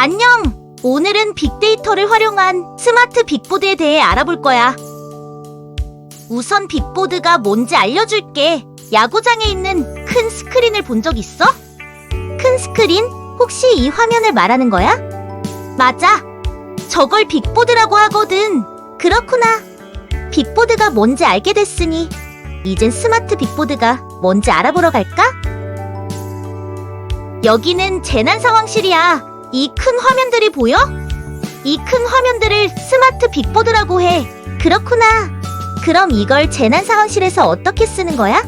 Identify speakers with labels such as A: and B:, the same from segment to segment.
A: 안녕! 오늘은 빅데이터를 활용한 스마트 빅보드에 대해 알아볼 거야. 우선 빅보드가 뭔지 알려줄게. 야구장에 있는 큰 스크린을 본 적 있어? 큰 스크린? 혹시 이 화면을 말하는 거야? 맞아. 저걸 빅보드라고 하거든. 그렇구나. 빅보드가 뭔지 알게 됐으니 이젠 스마트 빅보드가 뭔지 알아보러 갈까? 여기는 재난 상황실이야. 이 큰 화면들이 보여? 이 큰 화면들을 스마트 빅보드라고 해. 그렇구나. 그럼 이걸 재난 상황실에서 어떻게 쓰는 거야?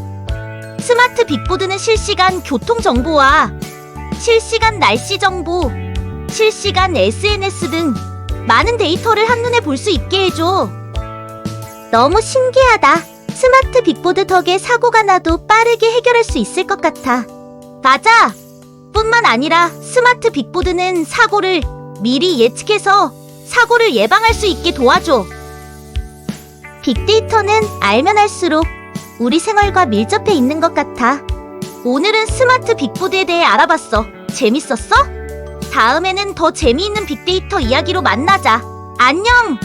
A: 스마트 빅보드는 실시간 교통 정보와 실시간 날씨 정보, 실시간 SNS 등 많은 데이터를 한눈에 볼 수 있게 해줘. 너무 신기하다. 스마트 빅보드 덕에 사고가 나도 빠르게 해결할 수 있을 것 같아. 맞아. 뿐만 아니라 스마트 빅보드는 사고를 미리 예측해서 사고를 예방할 수 있게 도와줘. 빅데이터는 알면 할수록 우리 생활과 밀접해 있는 것 같아. 오늘은 스마트 빅보드에 대해 알아봤어. 재밌었어? 다음에는 더 재미있는 빅데이터 이야기로 만나자. 안녕!